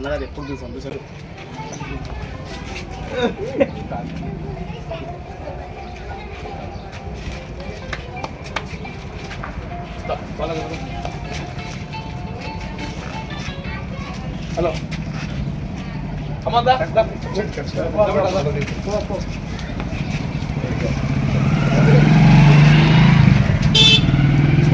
అన్నగారు ఎప్పుడు చూసి? సంతోషాలు హలో. అమ్మ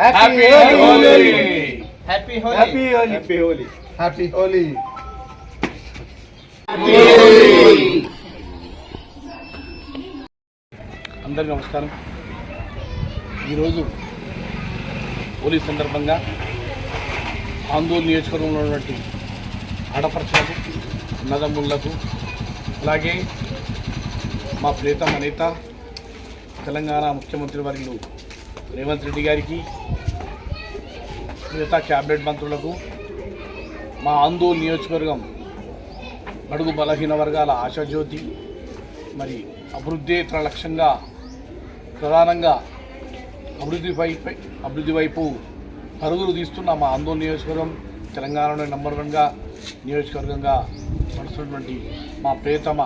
happy Holi happy Holi happy Holi happy Holi happy Holi అందరికీ నమస్కారం. ఈరోజు హోలీ సందర్భంగా ఆందోళన నియోజకవర్గంలో ఉన్నటువంటి ఆడపరచులకు అన్నదమ్ముళ్ళకు అలాగే మా ప్రియతమ నేత తెలంగాణ ముఖ్యమంత్రి వర్యులు రేవంత్ రెడ్డి గారికి మిగతా క్యాబినెట్ మంత్రులకు మా ఆందోళన నియోజకవర్గం బడుగు బలహీన వర్గాల ఆశాజ్యోతి మరి అభివృద్ధి తన లక్ష్యంగా ప్రధానంగా అభివృద్ధి వైపు అభివృద్ధి వైపు పరుగులు తీస్తున్న మా ఆందోళన నియోజకవర్గం తెలంగాణలో నెంబర్ వన్గా నియోజకవర్గంగా నడుస్తున్నటువంటి మా ప్రియతమ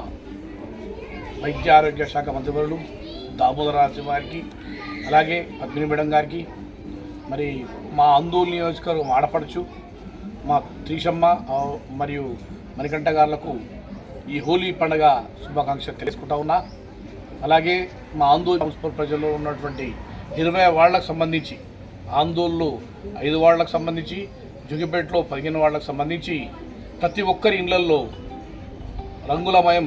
వైద్య ఆరోగ్య శాఖ మంత్రివర్యులు దామోదర రాజు గారికి అలాగే పద్మిని మేడం గారికి మరి మా అందూరు నియోజకవర్గం ఆడపడుచు మా త్రీషమ్మ మరియు మణికంఠ గారులకు ఈ హోలీ పండుగ శుభాకాంక్షలు తెలుసుకుంటా ఉన్నా. అలాగే మా ఆందోళన మున్సిపల్ ప్రజల్లో ఉన్నటువంటి ఇరవై వార్డులకు సంబంధించి ఆందోళనలు ఐదు వార్డులకు సంబంధించి జుగిపేటలో పదిహేను వార్డులకు సంబంధించి ప్రతి ఒక్కరి ఇళ్ళల్లో రంగులమయం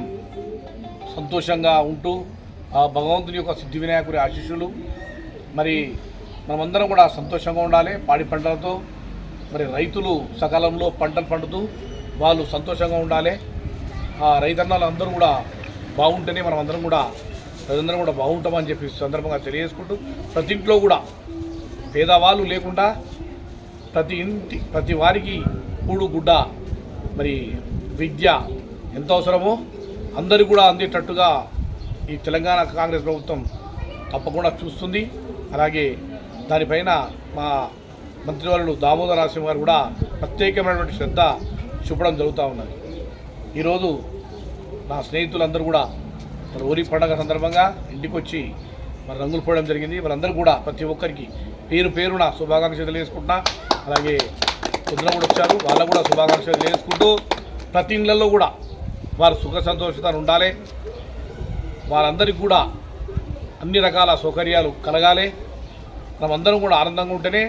సంతోషంగా ఉంటూ ఆ భగవంతుని యొక్క సిద్ధి వినాయకుడి ఆశీస్సులు. మరి మనమందరం కూడా సంతోషంగా ఉండాలి పాడి పంటలతో. మరి రైతులు సకాలంలో పంటలు పండుతూ వాళ్ళు సంతోషంగా ఉండాలి. ఆ రైతన్నలు అందరూ కూడా బాగుంటేనే మనం అందరం కూడా ప్రజలందరం కూడా బాగుంటామని చెప్పి సందర్భంగా తెలియజేసుకుంటూ ప్రతి ఇంట్లో కూడా పేదవాళ్ళు లేకుండా ప్రతి ఇంటి ప్రతి వారికి కూడు గుడ్డ మరి విద్య ఎంత అవసరమో అందరికీ కూడా అందేటట్టుగా ఈ తెలంగాణ కాంగ్రెస్ ప్రభుత్వం తప్పకుండా చూస్తుంది. అలాగే దానిపైన మా మంత్రివర్యులు దామోదర రాసింహ గారు కూడా ప్రత్యేకమైనటువంటి శ్రద్ధ చూపడం జరుగుతూ ఉన్నది. ఈరోజు నా స్నేహితులందరూ కూడా మరి ఊరి పండగ సందర్భంగా ఇంటికి వచ్చి మరి రంగులు పోయడం జరిగింది. వాళ్ళందరూ కూడా ప్రతి ఒక్కరికి పేరు పేరున శుభాకాంక్షలు తెలియజేసుకుంటున్నా. అలాగే పొద్దున కూడా వచ్చారు. వాళ్ళకు కూడా శుభాకాంక్షలు తెలియజేసుకుంటూ ప్రతి ఇళ్ళలో కూడా వారు సుఖ సంతోషాలు ఉండాలి. వారందరికీ కూడా అన్ని రకాల సౌకర్యాలు కలగాలి. మనమందరం కూడా ఆనందంగా ఉంటేనే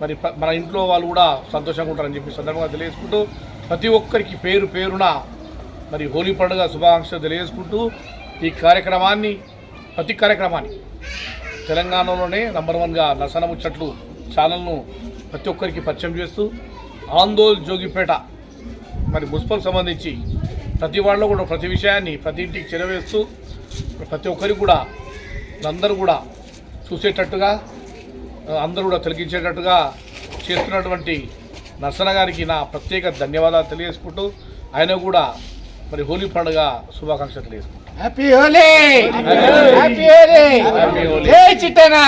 మరి మన ఇంట్లో వాళ్ళు కూడా సంతోషంగా ఉంటారని చెప్పి సందర్భంగా తెలియజేసుకుంటూ ప్రతి ఒక్కరికి పేరు పేరున మరి హోలీ పండుగ శుభాకాంక్షలు తెలియజేసుకుంటూ ఈ కార్యక్రమాన్ని ప్రతి కార్యక్రమాన్ని తెలంగాణలోనే నంబర్ వన్గా నసనముచ్చట్లు ఛానల్ను ప్రతి ఒక్కరికి పరిచయం చేస్తూ ఆందోళ్ జోగిపేట మరి మున్సిపల్ సంబంధించి ప్రతి వాళ్ళలో కూడా ప్రతి విషయాన్ని ప్రతి ఇంటికి చెరవేస్తూ ప్రతి ఒక్కరికి కూడా అందరూ కూడా చూసేటట్టుగా అందరూ కూడా తొలగించేటట్టుగా చేస్తున్నటువంటి నర్సన గారికి నా ప్రత్యేక ధన్యవాదాలు తెలియజేసుకుంటూ ఆయన కూడా మరి హోలీ పండుగ శుభాకాంక్షలు తెలియజేసుకుంటాను happy Holi happy Holi happy Holi చిట్టనా